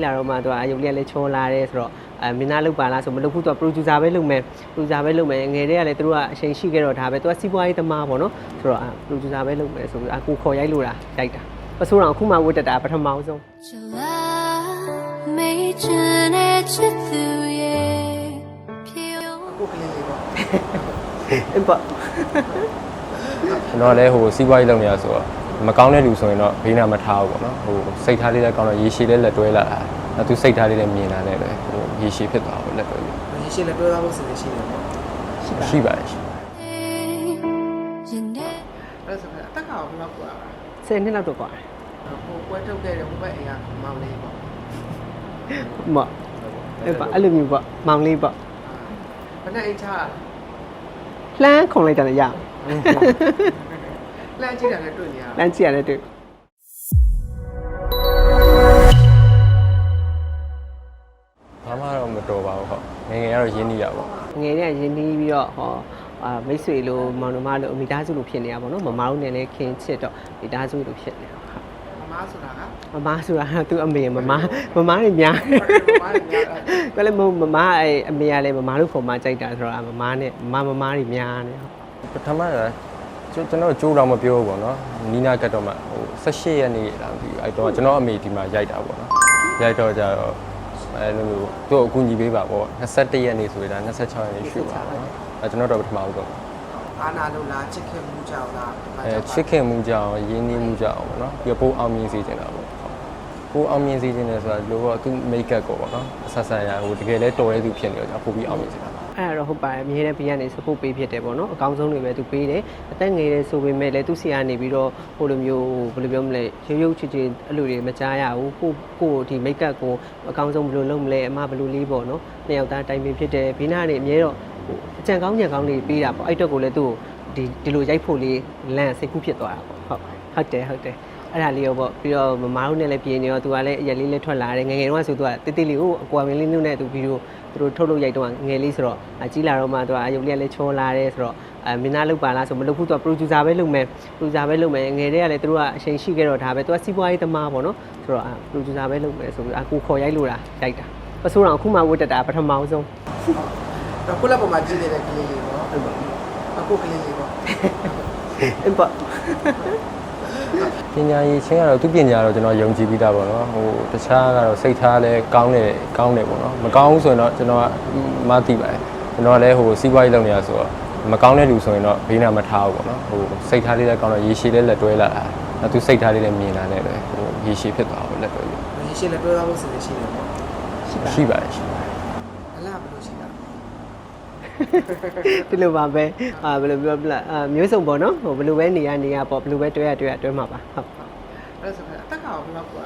ကြီးလာတော့မှသူကအယုံလေးကလည်းချောလာတယ်ဆိုတော့အဲမင်းသားလုပ်ပါလားဆိုမလုပ်ဘူးသူက producer ပဲလုပ်မယ် producer ပဲလုပ်မယ်ငယ်တဲ့ကလည်းသူတို့ကအချိန်ရှိခဲ့တော့ဒါပဲသူကစီးပွားရေးသမားပေါ့နော်ဆိုတော့ producer ပဲလုပ်မယ်ဆိုပြီးအကူခေါ်ရိုက်လို့တာရိုက်တာပစိုးတော်အခုမှဝတ်တက်တာပထမအောင်ဆုံးမေချန်တဲ့ချစ်သူရဲ့ကိုကလေးလေးပေါ့အင်ပါကျွန်တော်လည်းဟိုစီးပွားရေးလုပ်နေရဆိုတော့ မကောင်းတဲ့လူဆိုရင်တော့ဘေးနာမထားဘူးပေါ့နော်ဟိုစိတ်ထားလေးလည်းကောင်းတော့ရေရှည်လည်းလက်တွဲလာတာအဲသူစိတ်ထားလေးလည်းမြင်လာတယ်ပဲဟိုရေရှည်ဖြစ်သွားဘူးလက်တွဲပြီးရေရှည်လက်တွဲသွားဖို့စီစဉ်ရှိတယ်ပေါ့ရှိပါတယ်ရှိပါတယ်အဲ့ဆိုတော့အတက်ကဘယ်လောက်ကွာလဲ10နှစ်လောက်တော့ကွာတယ်ဟိုပွဲထုတ်ခဲ့တဲ့ဟိုဘက်အိမ်ကမောင်လေးပေါ့မအဲ့ပါအဲ့လိုမျိုးပေါ့မောင်လေးပေါ့ဘယ်နဲ့အိမ်ချလာလှမ်းခုံလိုက်တာလည်းရအောင် လှမ်းကြည့်တာလည်းတွေ့နေရလမ်းကြည့်ရတယ်တွေ့ဘာမှတော့မတော်ပါဘူးဟုတ်ငယ်ငယ်ကတော့ရင်းနှီးရပါပေါ့ငယ်တည်းကရင်းနှီးပြီးတော့ဟောအာမိတ်ဆွေလိုမောင်နှမလိုမိသားစုလိုဖြစ်နေရပါတော့မမတို့နဲ့လည်းခင်ချစ်တော့မိသားစုလိုဖြစ်နေတာဟုတ်မမဆိုတာကမမဆိုတာသူအမေမမမမတွေများမမတွေများတာကလည်းမမမအဲ့အမေကလည်းမမတို့ခေါ်မကြိုက်တာဆိုတော့မမနဲ့မမမတွေများနေဟုတ် ပထမက ကျွန်ကျွန်တော်ကြိုးတော့မပြောဘူးပေါ့နော်နီးနာကတ်တော့မှဟို18ရက်နေ့လားမသိဘူးအဲ့တော့ကျွန်တော်အမေဒီမှာရိုက်တာပေါ့နော်ရိုက်တော့ကြတော့အဲ့လိုမျိုးသူ့ကိုအကူညီပေးပါပေါ့21ရက်နေ့ဆိုရင်ဒါ26ရက်နေ့ရှိပါတော့အဲ့ကျွန်တော်တော့ပထမဦးတော့အာနာလို့လားချစ်ခင်မှုကြောင့်လားအဲချစ်ခင်မှုကြောင့်ရင်းနှီးမှုကြောင့်ပေါ့နော်ပြီးတော့ပိုးအောင်မြင်စေချင်တာပေါ့ပိုးအောင်မြင်စေချင်တယ်ဆိုတာလို့တော့သူမိတ်ကပ်ကိုပေါ့နော်အဆက်ဆက်ရဟိုတကယ်လဲတော်တဲ့သူဖြစ်နေတော့ကျွန်တော်ပို့ပြီးအောင်မြင်စေတာ အဲ့ဒါတော့ဟုတ်ပါတယ်အမြဲတမ်းပေးရနေ support ပေးဖြစ်တယ်ပေါ့နော်အကောင်းဆုံးတွေပဲသူပေးတယ်အသက်ငယ်တယ်ဆိုပေမဲ့လည်းသူစီကနေပြီးတော့ဟိုလိုမျိုးဘယ်လိုပြောမလဲရုပ်ရုပ်ချစ်ချစ်အဲ့လိုတွေမကြားရဘူးကိုကိုဒီ make up ကိုအကောင်းဆုံးဘယ်လိုလုပ်မလဲအမဘယ်လိုလေးပေါ့နော်နှစ်ယောက်သားတိုင်ပင်ဖြစ်တယ်ဘေးနားနေအမြဲတော့အကြံကောင်းညံကောင်းတွေပေးတာပေါ့အဲ့တော့ကိုလည်းသူ့ကိုဒီဒီလိုရိုက်ဖို့လေးလန့်စိတ်ကူးဖြစ်သွားတာပေါ့ဟုတ်ဟုတ်တယ်ဟုတ်တယ်အဲ့ဒါလေးရောပေါ့ပြီးတော့မမတို့နဲ့လည်းပြင်နေရောသူကလည်းအရက်လေးလေးထွက်လာတယ်ငယ်ငယ်တုန်းကဆိုသူကတိတိလေးကိုအကွာမင်းလေးနုနဲ့သူဗီဒီယို သူတို့ထုတ်လို့ရိုက်တော့ငယ်လေးဆိုတော့အကြီးလာတော့မှသူကအယုတ်လေးကလည်းချောလာတယ်ဆိုတော့အဲမင်းသားလုပ်ပါလားဆိုမလုပ်ဘူးသူက producer ပဲလုပ်မယ် producer ပဲလုပ်မယ်ငယ်တည်းကလည်းသူတို့ကအချိန်ရှိခဲ့တော့ဒါပဲသူကစီးပွားရေးသမားပေါ့နော်ဆိုတော့ producer ပဲလုပ်မယ်ဆိုပြီးအကူခေါ်ရိုက်လို့တာရိုက်တာပစိုးတော်အခုမှဝတ်တက်တာပထမအောင်ဆုံးတော့ခုလက်ပေါ်မှာကြည့်နေတဲ့ကလေးလေးပေါ့အခုကလေးလေးပေါ့အင်းပေါ့ ပညာရေးချင်းကတော့သူပညာတော့ကျွန်တော်ယုံကြည်ပြီးသားပေါ့နော်ဟိုတခြားကတော့စိတ်ထားလဲကောင်းတယ်ကောင်းတယ်ပေါ့နော်မကောင်းဘူးဆိုရင်တော့ကျွန်တော်ကမသိပါတယ်ကျွန်တော်လည်းဟိုစီးပွားရေးလုပ်နေရဆိုတော့မကောင်းတဲ့လူဆိုရင်တော့ဘေးနာမထားဘူးပေါ့နော်ဟိုစိတ်ထားလေးလည်းကောင်းတော့ရေရှည်လည်းလက်တွဲလာတာအဲသူစိတ်ထားလေးလည်းမြင်လာတယ်ပဲဟိုရေရှည်ဖြစ်သွားဘူးလက်တွဲပြီးရင်းရှင်းလည်းတွဲသွားဖို့စီစဉ်ရှိတယ်ပေါ့ရှိပါတယ်ရှိပါတယ် အလားဘယ်လိုရှိတာ ဒီလိုပါပဲအာဘယ်လိုပြောပြလဲအာမျိုးစုံပေါ့နော်ဟိုဘယ်လိုပဲနေရနေရပေါ့ဘယ်လိုပဲတွေ့ရတွေ့ရတွေ့မှာပါဟုတ်အဲ့ဒါဆိုရင်အသက်ကဘယ်လောက်ကွာ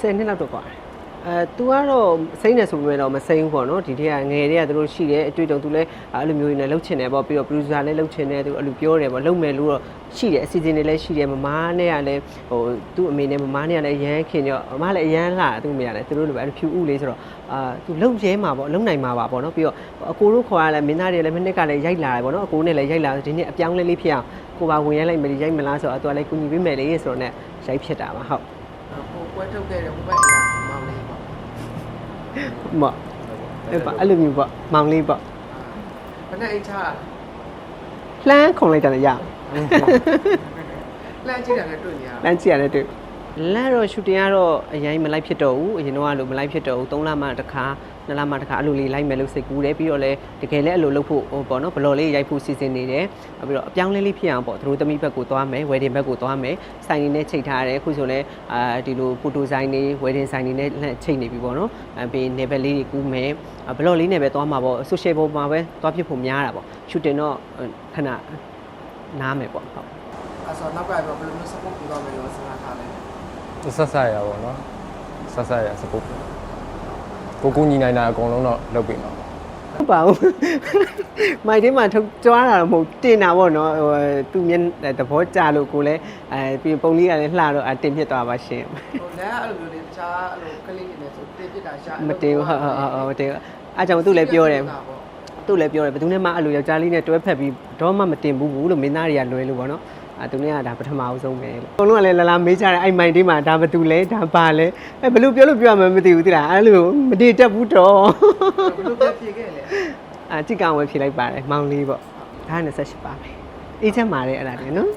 10နှစ်လောက်တော့ကွာတယ် အဲ तू ကတော့စိမ့်နေဆိုပေမဲ့တော့မစိမ့်ဘူးပေါ့နော်ဒီထက်ကငယ်တည်းကသူတို့ရှိတယ်အတွေ့အကြုံ तू လည်းအဲ့လိုမျိုးတွေနဲ့လှုပ်ချင်တယ်ပေါ့ပြီးတော့ producer လည်းလှုပ်ချင်တယ် तू အဲ့လိုပြောတယ်ပေါ့လှုပ်မယ်လို့တော့ရှိတယ်အစီအစဉ်တွေလည်းရှိတယ်မမားနဲ့ကလည်းဟိုသူ့အမေနဲ့မမားနဲ့ကလည်းအရန်ခင်ရောအမလည်းအရန်လှသူ့အမေကလည်းသူတို့လိုပဲအဲ့လိုဖြူဥလေးဆိုတော့အာ तू လှုပ်ရဲမှာပေါ့လှုပ်နိုင်မှာပါပေါ့နော်ပြီးတော့အကိုတို့ခေါ်ရလဲမင်းသားတွေလည်းမနှစ်ကလည်းရိုက်လာတယ်ပေါ့နော်အကိုနဲ့လည်းရိုက်လာဒီနေ့အပြောင်းလဲလေးဖြစ်အောင်ကိုပါဝင်ရလိုက်မယ်ရိုက်မလားဆိုတော့ तू ကလည်းကူညီပေးမယ်လေဆိုတော့ ਨੇ ရိုက်ဖြစ်တာပါဟုတ် ဟိုပွဲထုတ်ခဲ့တဲ့ဟိုဘက်အိမ်ကမောင်လေးပေါ့ပေါ့အဲ့ပါအဲ့လိုမျိုးပေါ့မောင်လေးပေါ့ဘယ်နဲ့အိမ်ချာလှမ်းခုံလိုက်တယ်လည်းရအောင်လှမ်းကြည့်တာလည်းတွေ့နေရလမ်းကြည့်ရတယ်တွေ့လမ်းတော့ရှူတင်ကတော့အရင်မလိုက်ဖြစ်တော့ဘူးအရင်တော့ကလို့မလိုက်ဖြစ်တော့ဘူး3လမှတစ်ခါ 2လမှတစ်ခါအဲ့လိုလေးလိုက်မယ်လို့စိတ်ကူးတယ်ပြီးတော့လည်းတကယ်လည်းအဲ့လိုလုပ်ဖို့ဟိုပေါ့နော်ဘလော်လေးရိုက်ဖို့စီစဉ်နေတယ်ပြီးတော့အပြောင်းလဲလေးဖြစ်အောင်ပေါ့သူတို့သမီးဘက်ကိုသွားမယ်ဝယ်ဒင်ဘက်ကိုသွားမယ်ဆိုင်နေနဲ့ချိန်ထားတယ်အခုဆိုလည်းအာဒီလိုဖိုတိုဆိုင်နေဝယ်ဒင်ဆိုင်နေနဲ့ချိန်နေပြီပေါ့နော်အဲပြီးနေဘက်လေးတွေကူးမယ်ဘလော်လေးနဲ့ပဲသွားမှာပေါ့ဆိုရှယ်ပေါ်မှာပဲသွားဖြစ်ဖို့များတာပေါ့ရှူတင်တော့ခဏနားမယ်ပေါ့ဟုတ်အဲ့ဆိုနောက်ကဘယ်လိုမျိုး support ပြုသွားမယ်လို့စဉ်းစားထားလဲသူဆက်ဆက်ရပါတော့ဆက်ဆက်ရစပုတ် ကိုကူညီနိုင်တာအကုန်လုံးတော့လုပ်ပေးမှာပေါ့ဟုတ်ပါဘူးမိုက်တင်းမှာထုတ်ကြွားတာတော့မဟုတ်တင်တာပေါ့နော်ဟိုသူမျက်သဘောကျလို့ကိုလည်းအဲပြီးပုံလေးကလည်းလှတော့အတင်ဖြစ်သွားပါရှင်ဟိုလည်းအဲ့လိုမျိုးလေးတခြားအဲ့လိုကလေးတွေနဲ့ဆိုတင်ပြတာရှာမတင်ဘူးဟုတ်ဟုတ်ဟုတ်ဟုတ်မတင်ဘူးအားကြောင့်သူ့လည်းပြောတယ်သူ့လည်းပြောတယ်ဘယ်သူနဲ့မှအဲ့လိုယောက်ျားလေးနဲ့တွဲဖက်ပြီးတော့မှမတင်ဘူးဘူးလို့မင်းသားတွေကလွယ်လို့ပေါ့နော် အဲသူနဲ့ကဒါပထမအဆုံးပဲလို့အကုန်လုံးကလည်းလာလာမေးကြတယ်အဲ့မိုင်တေးမှာဒါဘာတူလဲဒါပါလဲအဲဘယ်လိုပြောလို့ပြောမှမသိဘူးတိလားအဲ့လိုမတည်တက်ဘူးတော့ဘယ်လိုပြဖြေခဲ့လဲအာကြည့်ကောင်ဝယ်ဖြေလိုက်ပါတယ်မောင်လေးပေါ့ဒါ28ပါမယ်အေးချမ်းပါတယ်အဲ့ဒါလေနော်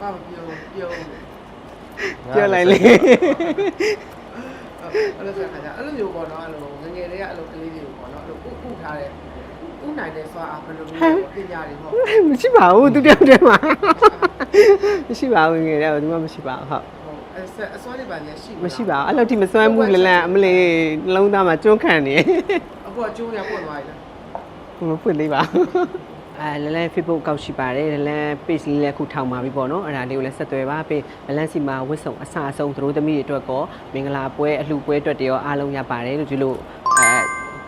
ပါပြောပြောပြောလိုက်လေအဲ့လိုဆိုခါကျအဲ့လိုမျိုးပေါ့နော်အဲ့လိုငငယ်တွေကအဲ့လိုကလေးတွေကိုပေါ့နော်အဲ့လိုဥဥထားတဲ့ ဥနိုင်တဲ့ဆိုအားဘယ်လိုမျိုးပညာတွေပေါ့မရှိပါဘူးသူတယောက်တည်းမှာမရှိပါဘူးငယ်တော့ဒီမှာမရှိပါဘူးဟုတ်ဟုတ်အဲဆက်အစွမ်းတွေပါညာရှိမရှိပါဘူးအဲ့လိုထိမစွမ်းဘူးလလန့်အမလေးနှလုံးသားမှာကျွန်းခံနေအခုကကျိုးရပွင့်သွားပြီလားမဖွင့်သေးပါဘူးအဲလလန့် Facebook ကောက်ရှိပါတယ်လလန့် page လေးလည်းခုထောင်ပါပြီပေါ့နော်အဲ့ဒါလေးကိုလည်းဆက်သွယ်ပါပေးလလန့်စီမှာဝတ်စုံအစအဆုံးသူတို့သမီးတွေအတွက်ကောမင်္ဂလာပွဲအလှပွဲအတွက်တရောအားလုံးရပါတယ်လို့ဒီလိုအဲ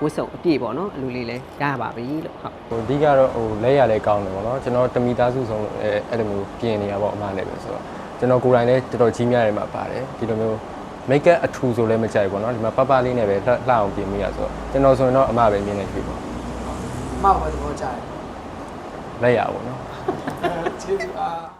ဝတ်စုံအပြည့်ပေါ့နော်အလူလေးလည်းရပါပြီလို့ဟုတ်ဟိုအဓိကတော့ဟိုလက်ရလည်းကောင်းတယ်ပေါ့နော်ကျွန်တော်တမီသားစုဆုံးအဲအဲ့လိုမျိုးပြင်နေရပေါ့အမှလည်းပဲဆိုတော့ကျွန်တော်ကိုယ်တိုင်လည်းတော်တော်ကြီးများတယ်မှာပါတယ်ဒီလိုမျိုး make up အထူဆိုလည်းမကြိုက်ပေါ့နော်ဒီမှာပပလေးနဲ့ပဲလှလှအောင်ပြင်မိရဆိုတော့ကျွန်တော်ဆိုရင်တော့အမပဲမြင်နေပြီပေါ့အမပဲသဘောကျတယ်လက်ရပေါ့နော်ကျေးဇူးပါ